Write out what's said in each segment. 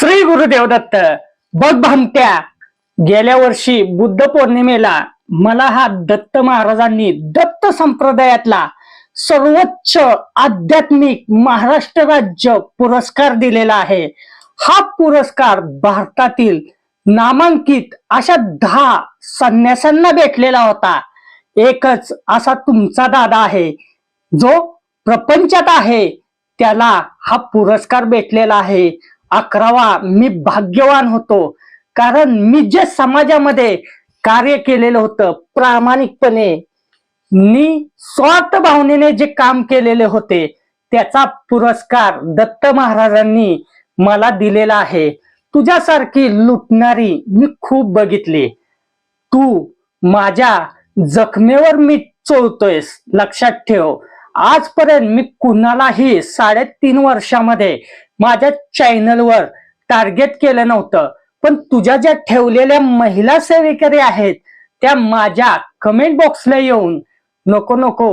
श्री गुरुदेव दत्त बघ भामट्या. गेल्या वर्षी बुद्ध पौर्णिमेला मला हा दत्त महाराजांनी दत्त संप्रदायातला सर्वोच्च आध्यात्मिक महाराष्ट्र राज्य पुरस्कार दिलेला आहे. हा पुरस्कार भारतातील नामांकित अशा दहा संन्यासांना भेटलेला होता. एकच असा तुमचा दादा आहे. जो प्रपंचात आहे त्याला हा पुरस्कार भेटलेला आहे. अकरावा मी भाग्यवान होतो. कारण मी जे समाजामध्ये कार्य केलेलं होतं प्रामाणिकपणे मी स्वार्थ भावनेने जे काम केलेले होते त्याचा पुरस्कार दत्त महाराजांनी मला दिलेला आहे. तुझ्यासारखी लुटणारी मी खूप बघितली. तू माझ्या जखमेवर मी चोळतोयस. लक्षात ठेव. आजपर्यंत मी कुणालाही साडेतीन वर्षामध्ये माझ्या चॅनलवर टार्गेट केलं नव्हतं. पण तुझ्या ज्या ठेवलेल्या महिला सेवेकरी आहेत त्या माझ्या कमेंट बॉक्सला येऊन नको नको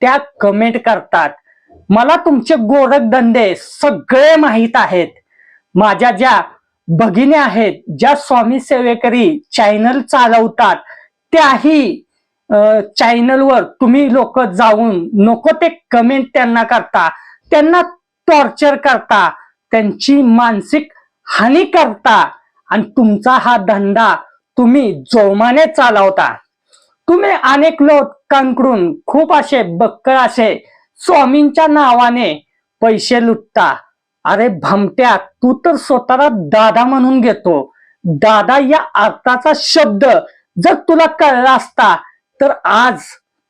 त्या कमेंट करतात. मला तुमचे गोरखधंदे सगळे माहीत आहेत. माझ्या ज्या भगिनी आहेत ज्या स्वामी सेवेकरी चॅनल चालवतात त्याही चॅनलवर तुम्ही लोक जाऊन नको ते कमेंट त्यांना करता. त्यांना टॉर्चर करता. त्यांची मानसिक हानी करता. आणि तुमचा हा धंदा तुम्ही जोमाने चालवता. तुम्ही अनेक लोकांकडून खूप असे बक्कळ असे स्वामींच्या नावाने पैसे लुटता. अरे भमट्या तू तर स्वतःला दादा म्हणून घेतो. दादा या अर्थाचा शब्द जर तुला कळला असता तर आज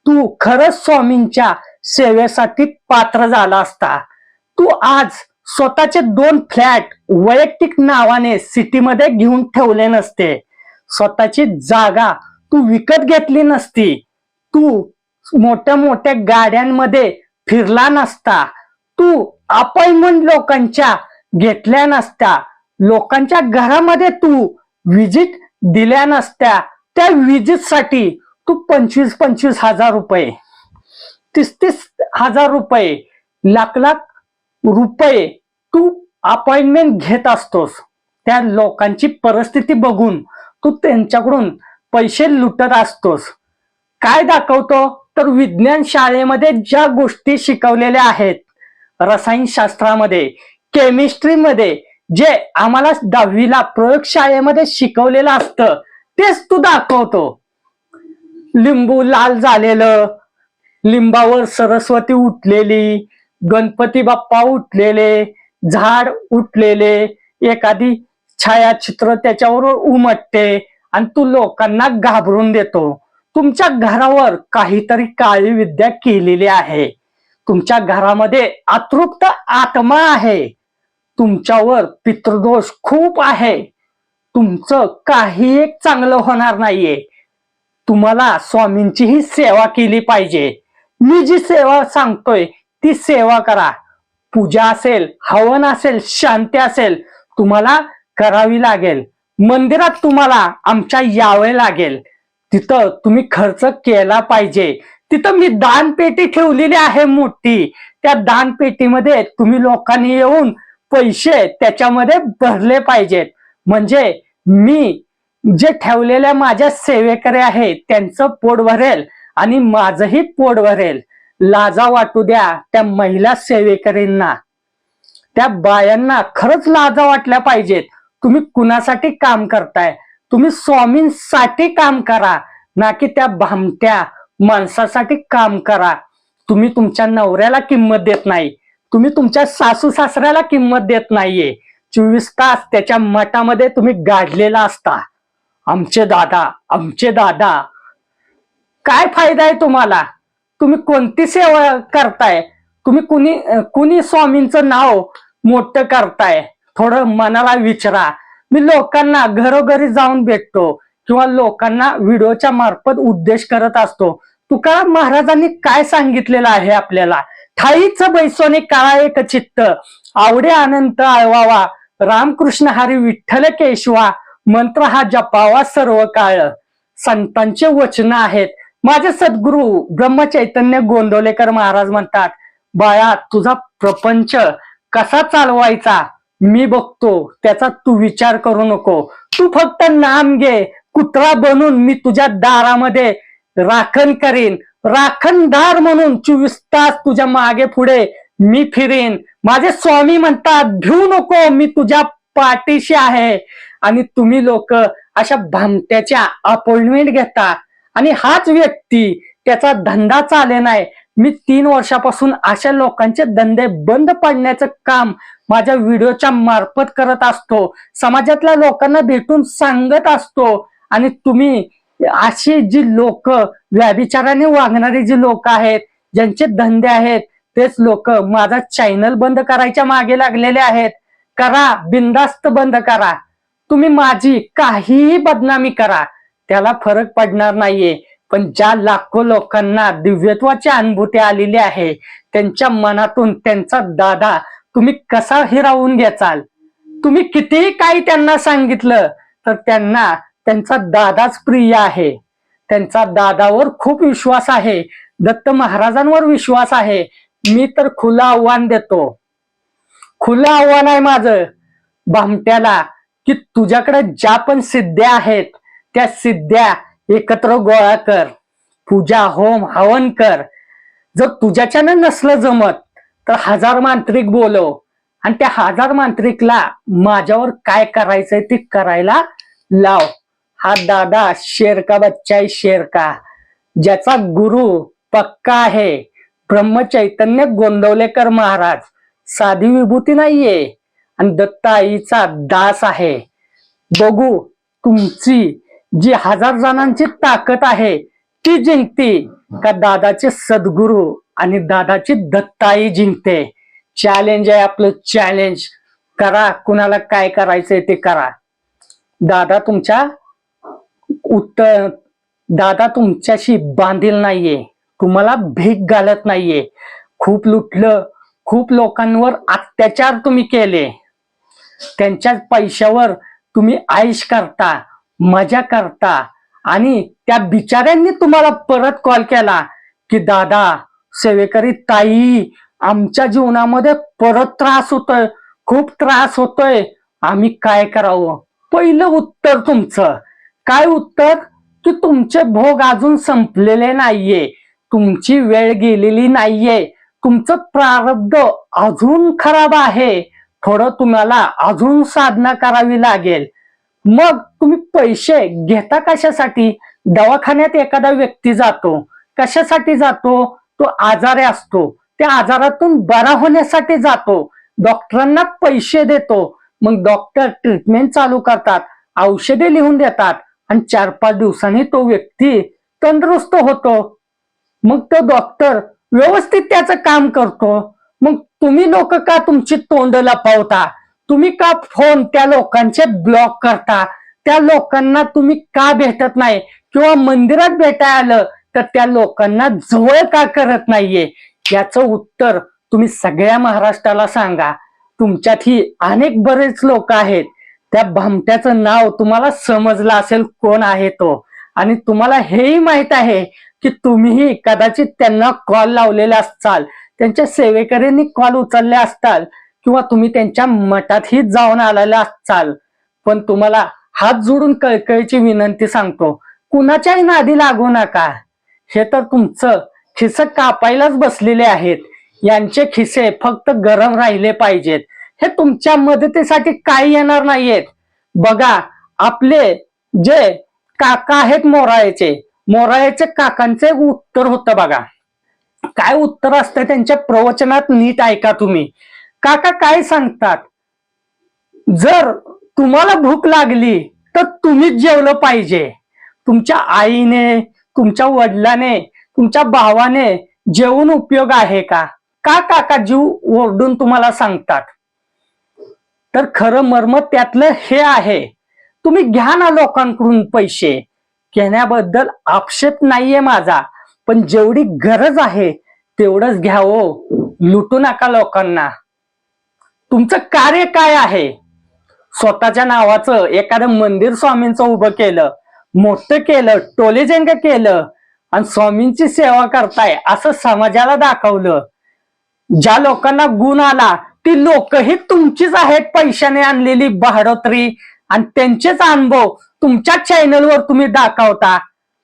तू खरंच स्वामींच्या सेवेसाठी पात्र झाला असता. तू आज स्वतःचे दोन फ्लॅट वैयक्तिक नावाने सिटीमध्ये घेऊन ठेवले नसते. स्वतःची जागा तू विकत घेतली नसती. तू मोठ्या मोठ्या गाड्यांमध्ये फिरला नसता. तू अपॉइंटमेंट लोकांच्या घेतल्या नसत्या. लोकांच्या घरामध्ये तू विजिट दिल्या नसत्या. त्या विजिटसाठी तू पंचवीस पंचवीस हजार रुपये तीस तीस हजार रुपये लाख लाख रुपये तू अपॉइंटमेंट घेत असतोस. त्या लोकांची परिस्थिती बघून तू त्यांच्याकडून पैसे लुटत असतोस. काय दाखवतो? तर विज्ञान शाळेमध्ये ज्या गोष्टी शिकवलेल्या आहेत रसायनशास्त्रामध्ये केमिस्ट्रीमध्ये जे आम्हाला दहावीला प्रयोगशाळेमध्ये शिकवलेलं असतं तेच तू दाखवतो. लिंबू लाल झालेलं. लिंबावर सरस्वती उठलेली. गणपती बाप्पा उठलेले. झाड उठलेले. एखादी छायाचित्र त्याच्यावर उमटते आणि तू लोकांना घाबरून देतो. तुमच्या घरावर काहीतरी काळी विद्या केलेली आहे. तुमच्या घरामध्ये अतृप्त आत्मा आहे. तुमच्यावर पितृदोष खूप आहे. तुमचं काही एक चांगलं होणार नाहीये. तुम्हाला स्वामींची ही सेवा केली पाहिजे. मी जी सेवा सांगतोय ती सेवा करा. पूजा असेल हवन असेल शांती असेल तुम्हाला करावी लागेल. मंदिरात तुम्हाला आमच्या यावे लागेल. तिथं तुम्ही खर्च केला पाहिजे. तिथं मी दानपेटी ठेवलेली आहे मोठी. त्या दानपेटीमध्ये तुम्ही लोकांनी येऊन पैसे त्याच्यामध्ये भरले पाहिजेत. म्हणजे मी जे ठेवलेल्या माझ्या सेवेकरे आहे त्यांचं पोट भरेल आणि माझंही पोट भरेल. लाजा वाटू द्या त्या महिला सेवेकरींना. त्या बायांना खरंच लाजा वाटल्या पाहिजेत. तुम्ही कुणासाठी काम करताय? तुम्ही स्वामींसाठी काम करा ना की त्या भामट्या माणसासाठी काम करा. तुम्ही तुमच्या नवऱ्याला किंमत देत नाही. तुम्ही तुमच्या सासू सासऱ्याला किंमत देत नाहीये. चोवीस तास त्याच्या मठामध्ये तुम्ही गाडलेला असता. आमचे दादा आमचे दादा. काय फायदा आहे तुम्हाला? तुम्ही कोणती सेवा करताय? तुम्ही कुणी कुणी स्वामींचं नाव मोठं करताय? थोडं मनाला विचारा. मी लोकांना घरोघरी जाऊन भेटतो किंवा लोकांना व्हिडिओच्या मार्फत उद्देश करत असतो. तुकाराम महाराजांनी काय सांगितलेलं आहे आपल्याला? ठाईच बैसोने काळा एक चित्त. आवडे अनंत आळवावा. रामकृष्ण हरी विठ्ठल केशवा. मंत्र हा जपावा सर्व काळ. संतांचे वचन आहेत. माझे सद्गुरु ब्रह्मचैतन्य गोंदवलेकर महाराज म्हणतात बाळा तुझा प्रपंच कसा चालवायचा? मी बघतो त्याचा तू विचार करू नको. तू फक्त नाम घे कुत्रा बनून मी तुझ्या दारामध्ये राखण करीन. राखणदार म्हणून चोवीस तास तुझ्या मागे पुढे मी फिरेन. माझे स्वामी म्हणतात भिऊ नको मी तुझ्या पाठीशी आहे. आणि तुम्ही लोक अशा भामट्याच्या अपॉइंटमेंट घेता. आणि हाच व्यक्ती त्याचा धंदा चाले नाही. मी तीन वर्षापासून अशा लोकांचे धंदे बंद पाडण्याचं काम माझ्या व्हिडिओच्या मार्फत करत असतो. समाजातल्या लोकांना भेटून सांगत असतो. आणि तुम्ही अशी जी लोक व्याभिचाराने वागणारी जी लोक आहेत ज्यांचे धंदे आहेत तेच लोक माझा चॅनल बंद करायच्या मागे लागलेले आहेत. करा बिंदास्त बंद करा. तुम्ही माझी काहीही बदनामी करा. त्याला फरक पडणार नाहीये. पण ज्या लाखो लोकांना दिव्यत्वाची अनुभूती आलेली आहे त्यांच्या मनातून त्यांचा दादा तुम्ही कसा हिरावून घेचाल? तुम्ही कितीही काही त्यांना सांगितलं तर त्यांना त्यांचा दादाच प्रिय आहे. त्यांचा दादावर खूप विश्वास आहे. दत्त महाराजांवर विश्वास आहे. मी तर खुलं आव्हान देतो. खुलं आव्हान आहे माझं. भामट्याला की तुझ्याकडे ज्या पण सिद्ध्या आहेत त्या सिद्ध्या एकत्र गोळा कर. पूजा होम हवन कर. जर तुझ्याच्यानं नसलं जमत तर हजार मांत्रिक बोलव. आणि त्या हजार मांत्रिकला माझ्यावर काय करायचंय ते करायला लाव. हा दादा शेर का बच्चा आहे शेर का? ज्याचा गुरु पक्का आहे. ब्रह्मचैतन्य गोंदवलेकर महाराज. साधी विभूती नाहीये. आणि दत्ताईचा दास आहे. बघू तुमची जी हजार जणांची ताकद आहे ती जिंकते का दादाचे सद्गुरू आणि दादाची दत्ताई जिंकते. चॅलेंज आहे आपलं चॅलेंज करा कुणाला काय करायचंय ते करा. दादा तुमच्या उत्तर दादा तुमच्याशी बांधील नाहीये. तुम्हाला भीक घालत नाहीये. खूप लुटलं खूप लोकांवर अत्याचार तुम्ही केले. त्यांच्या पैशावर तुम्ही आयुष करता मजा करता. आणि त्या बिचाऱ्यांनी तुम्हाला परत कॉल केला की दादा सेवेकरी ताई आमच्या जीवनामध्ये परत त्रास होतोय खूप त्रास होतोय. आम्ही काय करावं? पहिलं उत्तर तुमचं. काय उत्तर? की तुमचे भोग अजून संपलेले नाहीये. तुमची वेळ गेलेली नाहीये. तुमचं प्रारब्ध अजून खराब आहे. थोडं तुम्हाला अजून साधना करावी लागेल. मग तुम्ही पैसे घेता कशासाठी? दवाखान्यात एखादा व्यक्ती जातो. कशासाठी जातो? तो आजारी असतो. त्या आजारातून बरा होण्यासाठी जातो. डॉक्टरांना पैसे देतो. मग डॉक्टर ट्रीटमेंट चालू करतात. औषधे लिहून देतात. आणि चार पाच दिवसांनी तो व्यक्ती तंदुरुस्त होतो. मग तो डॉक्टर व्यवस्थित त्याचं काम करतो. मग तुम्ही लोक का तुमची तोंड लपवता? तुम्ही का फोन त्या लोकांचे ब्लॉक करता? त्या लोकांना तुम्ही का भेटत नाही? किंवा मंदिरात भेटाय आलं तर त्या लोकांना जवळ का करत नाहीये? याचं उत्तर तुम्ही सगळ्या महाराष्ट्राला सांगा. तुमच्यात ही अनेक बरेच लोक आहेत. त्या भामट्याचं नाव तुम्हाला समजलं असेल कोण आहे तो. आणि तुम्हाला हेही माहीत आहे की तुम्हीही कदाचित त्यांना कॉल लावलेला असाल. त्यांच्या सेवेकऱ्यांनी कॉल उचलले असताल किंवा तुम्ही त्यांच्या मठातही जाऊन आलेला असाल पण तुम्हाला हात जोडून कळकळीची विनंती सांगतो कुणाच्याही नादी लागू नका. हे तर तुमचं खिस कापायलाच बसलेले आहेत. यांचे खिसे फक्त गरम राहिले पाहिजेत. हे तुमच्या मदतीसाठी काही येणार नाहीयेत. बघा आपले जे काका आहेत मोराळेचे मोराळेचे काकांचे उत्तर होतं बघा. काय उत्तर असतं त्यांच्या प्रवचनात नीट ऐका तुम्ही. काका काय सांगतात? जर तुम्हाला भूक लागली तर तुम्हीच जेवलं पाहिजे. तुमच्या आईने तुमच्या वडिलाने तुमच्या भावाने जेवून उपयोग आहे का? का काका जीव ओरडून तुम्हाला सांगतात? तर खरं मर्म त्यातलं हे आहे. तुम्ही घ्या ना लोकांकडून पैसे. घेण्याबद्दल आक्षेप नाहीये माझा. पण जेवढी गरज आहे तेवढंच घ्यावं लुटू नका लोकांना. तुमचं कार्य काय आहे? स्वतःच्या नावाचं एखादं मंदिर स्वामींचं उभं केलं मोठं केलं टोलेजंग केलं आणि स्वामींची सेवा करताय असं समाजाला दाखवलं. ज्या लोकांना गुण आला ती लोकही तुमचीच आहेत पैशाने आणलेली बहाडोत्री आणि त्यांचेच अनुभव तुमच्या चॅनलवर तुम्ही दाखवता.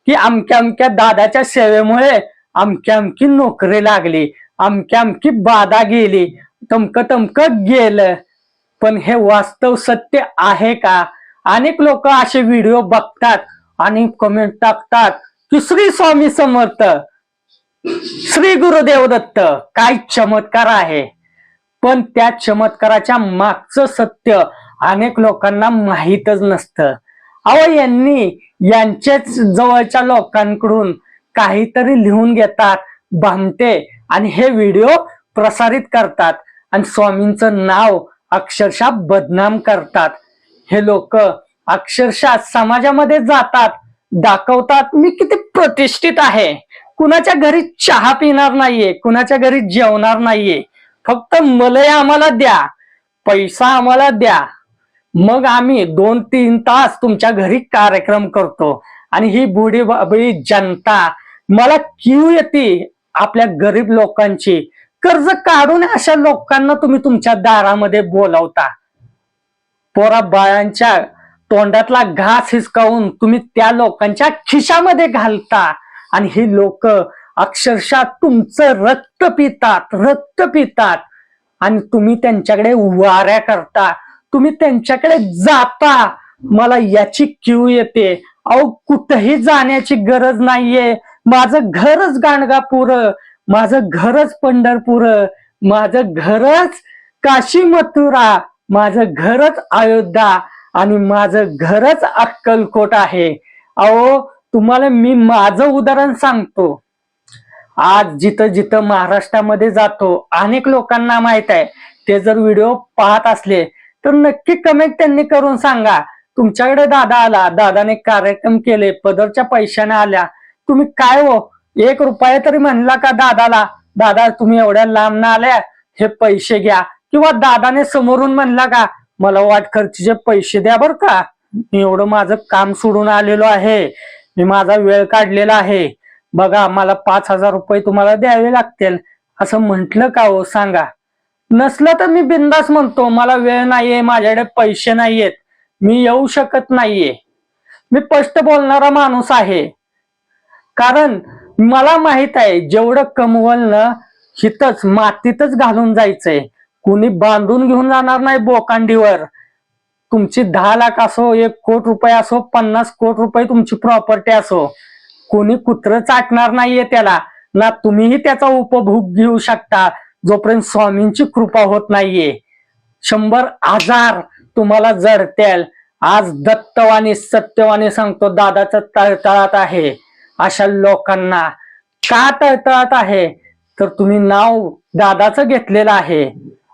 की अमक्या अमक्या दादाच्या सेवेमुळे अमक्या अमकी नोकरी लागली अमक्या अमकी बाधा गेली तमक तमक गेलं. पण हे वास्तव सत्य आहे का? अनेक लोक असे व्हिडिओ बघतात आणि कमेंट टाकतात की श्री स्वामी समर्थ श्री गुरुदेव दत्त काय चमत्कार आहे? पण त्या चमत्काराच्या मागचं सत्य अनेक लोकांना माहीतच नसतं. अहो यांनी यांच्याच जवळच्या लोकांकडून काहीतरी लिहून घेतात भामटे आणि हे व्हिडिओ प्रसारित करतात. आणि स्वामींचं नाव अक्षरशः बदनाम करतात. हे लोक अक्षरशः समाजामध्ये जातात दाखवतात मी किती प्रतिष्ठित आहे. कुणाच्या घरी चहा पिणार नाहीये कुणाच्या घरी जेवणार नाहीये. फक्त मलय आम्हाला द्या पैसा आम्हाला द्या. मग आम्ही दोन तीन तास तुमच्या घरी कार्यक्रम करतो. आणि ही बुढी बाबळी जनता मला क्यू येते आपल्या गरीब लोकांची. कर्ज काढून अशा लोकांना तुम्ही तुमच्या दारामध्ये बोलावता. पोरा बाळांच्या तोंडातला घास हिसकावून तुम्ही त्या लोकांच्या खिशामध्ये घालता. आणि ही लोक अक्षरशः तुमचं रक्त पितात रक्त पितात. आणि तुम्ही त्यांच्याकडे वाऱ्या करता. तुम्ही त्यांच्याकडे जाता मला याची क्यू येते. अहो कुठही जाण्याची गरज नाहीये. माझं घरच गाणगापूर माझं घरच पंढरपूर माझं घरच काशी मथुरा माझं घरच अयोध्या आणि माझं घरच अक्कलकोट आहे. अहो तुम्हाला मी माझं उदाहरण सांगतो. आज जिथं जिथं महाराष्ट्रामध्ये जातो अनेक लोकांना माहीत आहे ते जर व्हिडिओ पाहत असले तर नक्की कमेंट त्यांनी करून सांगा. तुमच्याकडे दादा आला दादाने कार्यक्रम केले पदरच्या पैशाने आल्या. तुम्ही काय हो? एक रुपया तरी म्हणला का दादाला? दादा तुम्ही एवढ्या लांब ना आल्या हे पैसे घ्या. किंवा दादाने समोरून म्हणला का मला वाट खर्चीचे पैसे द्या बर का. मी एवढं माझं काम सोडून आलेलो आहे. मी माझा वेळ काढलेला आहे. बघा मला पाच हजार रुपये तुम्हाला द्यावे लागतील. असं म्हंटल का हो? सांगा. नसलं तर मी बिंदास म्हणतो मला वेळ नाहीये माझ्याकडे पैसे नाहीयेत मी येऊ शकत नाहीये. मी स्पष्ट बोलणारा माणूस आहे. कारण मला माहीत आहे जेवढं कमवल ना हितच मातीतच घालून जायचंय. कुणी बांधून घेऊन जाणार नाही बोकांडीवर. तुमची दहा लाख असो एक कोट रुपये असो पन्नास कोट रुपये तुमची प्रॉपर्टी असो. कोणी कुत्र चाटणार नाहीये त्याला. ना तुम्हीही त्याचा उपभोग घेऊ शकता. जोपर्यंत स्वामींची कृपा होत नाहीये शंभर हजार तुम्हाला जडत्याल. आज दत्तवाणी सत्यवाणी सांगतो दादाचा तळतळात आहे. अशा लोकांना का तळतळात आहे? तर तुम्ही नाव दादाचं घेतलेलं आहे.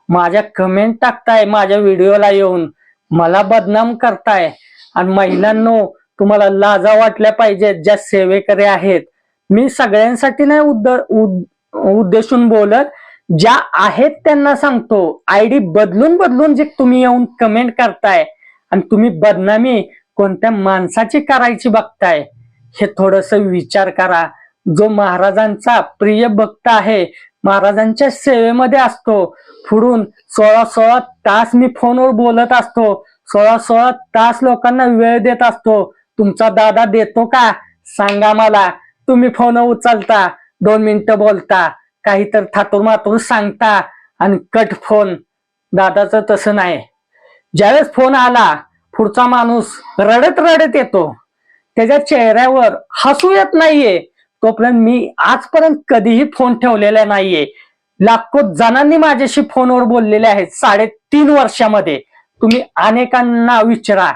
माझ्या कमेंट टाकताय माझ्या व्हिडिओला येऊन. मला बदनाम करताय. आणि महिलांनो तुम्हाला लाजा वाटल्या पाहिजेत ज्या सेवेकरी आहेत. मी सगळ्यांसाठी नाही उद्द उद्देशून बोलत ज्या आहेत त्यांना सांगतो आयडी बदलून बदलून जे तुम्ही येऊन कमेंट करताय आणि तुम्ही बदनामी कोणत्या माणसाची करायची बघताय हे थोडस विचार करा. जो महाराजांचा प्रिय भक्त आहे महाराजांच्या सेवेमध्ये असतो. पुढून सोळा सोळा तास मी फोनवर बोलत असतो. सोळा सोळा तास लोकांना वेळ देत असतो. तुमचा दादा देतो का? सांगा मला. तुम्ही फोन उचलता. दोन मिनिटं बोलता. काही तर थातूर मातूर सांगता आणि कट फोन. दादाचं तसं नाही. ज्यावेळेस फोन आला पुढचा माणूस रडत रडत येतो. त्याच्या चेहऱ्यावर हसू येत नाहीये. तोपर्यंत मी आजपर्यंत कधीही फोन ठेवलेला नाहीये. लाखो जणांनी माझ्याशी फोनवर बोललेले आहेत साडेतीन वर्षामध्ये. तुम्ही अनेकांना विचारा.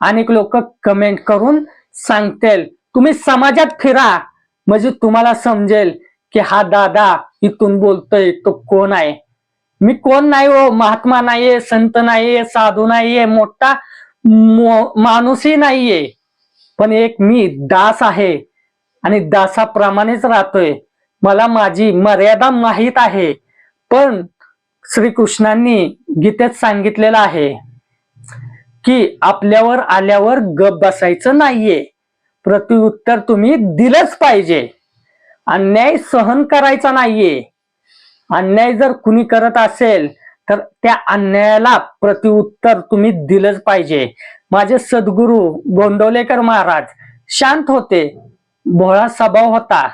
अनेक लोक कमेंट करून सांगतील. तुम्ही समाजात फिरा. म्हणजे तुम्हाला समजेल. की हा दादा इथून बोलतोय तो कोण आहे? मी कोण नाही हो महात्मा नाहीये संत नाहीये साधू नाहीये मोठा मो- माणूसही नाहीये. पण एक मी दास आहे आणि दासाप्रमाणेच राहतोय. मला माझी मर्यादा माहीत आहे पण श्रीकृष्णांनी गीतेत सांगितलेलं आहे की आपल्यावर आल्यावर गप बसायचं नाहीये. प्रत्युत्तर तुम्ही दिलंच पाहिजे. अन्याय सहन करायचा नाहीये. अन्याय जर कुणी करत असेल तर त्या अन्यायाला प्रतिउत्तर तुम्ही दिलंच पाहिजे. माझे सद्गुरू गोंदवलेकर महाराज शांत होते. भोळा स्वभाव होता.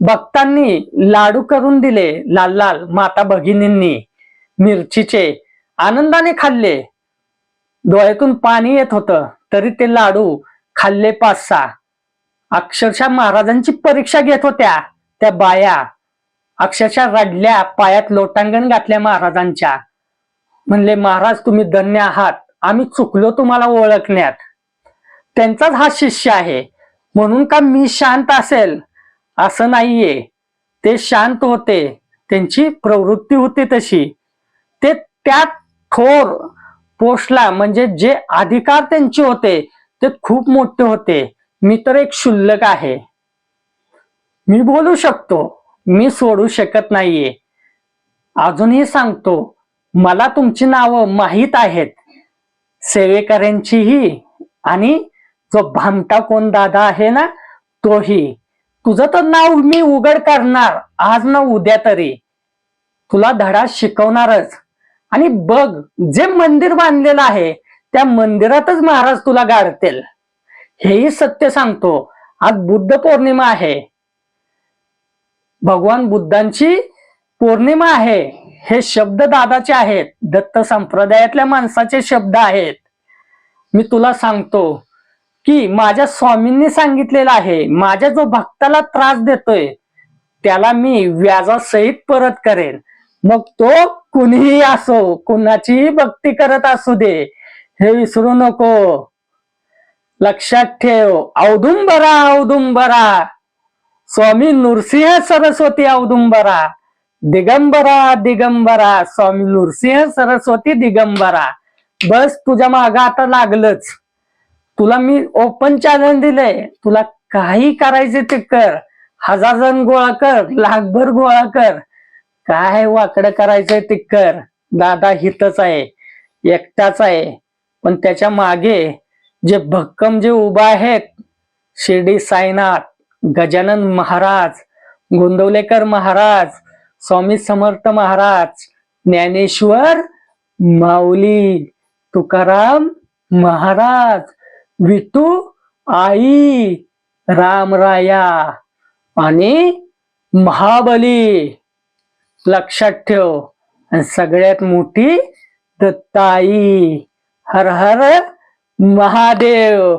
भक्तांनी लाडू करून दिले लाल लाल माता भगिनींनी. मिरचीचे आनंदाने खाल्ले. डोळ्यातून पाणी येत होतं तरी ते लाडू खाल्ले पाच सहा. अक्षरशः महाराजांची परीक्षा घेत होत्या त्या बाया. अक्षरशः रडल्या पायात लोटांगण घातल्या महाराजांच्या. म्हणले महाराज तुम्ही धन्य आहात. आम्ही चुकलो तुम्हाला ओळखण्यात. त्यांचाच हा शिष्य आहे. म्हणून का मी शांत असेल? असं नाहीये. ते शांत होते. त्यांची प्रवृत्ती होती तशी. ते त्या थोर पोस्टला म्हणजे जे अधिकार त्यांचे होते ते खूप मोठे होते. मी तर एक शुल्लक आहे. मी बोलू शकतो मी सोडू शकत नाहीये. अजूनही सांगतो मला तुमची नावं माहीत आहेत. सेवेकऱ्यांचीही आणि जो भामटा कोण दादा आहे ना तोही. तुझं तर नाव मी उघड करणार आज ना उद्या तरी. तुला धडा शिकवणारच. आणि बघ जे मंदिर बांधलेलं आहे त्या मंदिरातच महाराज तुला गाडतील. हेही सत्य सांगतो. आज बुद्ध पौर्णिमा आहे. भगवान बुद्धांची पौर्णिमा आहे. हे शब्द दादाचे आहेत. दत्त संप्रदायातल्या माणसाचे शब्द आहेत. मी तुला सांगतो की माझ्या स्वामींनी सांगितलेलं आहे. माझ्या जो भक्ताला त्रास देतोय त्याला मी व्याजासहित परत करेन. मग तो कुणीही असो कुणाचीही भक्ती करत असू दे. हे विसरू नको. लक्षात ठेव. औदुंबरा औदुंबरा. स्वामी नृसिंह सरस्वती औदुंबरा. दिगंबरा दिगंबरा. स्वामी नृसिंह सरस्वती दिगंबरा. बस तुझ्या माग आता लागलंच. तुला मी ओपन चॅलेंज दिलंय. तुला काही करायचे ते कर. हजार जण गोळा कर. लाखभर गोळा कर. काय वाकडं करायचंय ते कर. दादा हितच आहे. एकटाच आहे. पण त्याच्यामागे जे भक्कम जे उभा आहेत शिर्डी साईनाथ गजानन महाराज गोंदवलेकर महाराज स्वामी समर्थ महाराज ज्ञानेश्वर माऊली तुकाराम महाराज विठू आई रामराया आणि महाबली. लक्षात ठेव. आणि सगळ्यात मोठी दत्ताई. हर हर महादेव!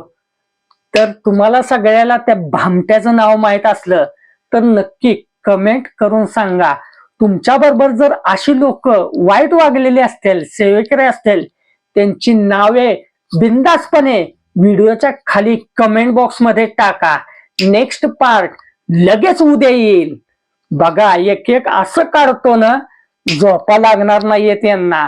तर तुम्हाला सगळ्याला त्या भामट्याचं नाव माहीत असलं तर नक्की कमेंट करून सांगा. तुमच्या बरोबर जर अशी लोक वाईट वागलेली असतील सेवेकरी असतील त्यांची नावे बिंदासपणे व्हिडिओच्या खाली कमेंट बॉक्समध्ये टाका. नेक्स्ट पार्ट लगेच उद्या येईल. बघा एक एक असं काढतो ना झोपा लागणार नाहीये त्यांना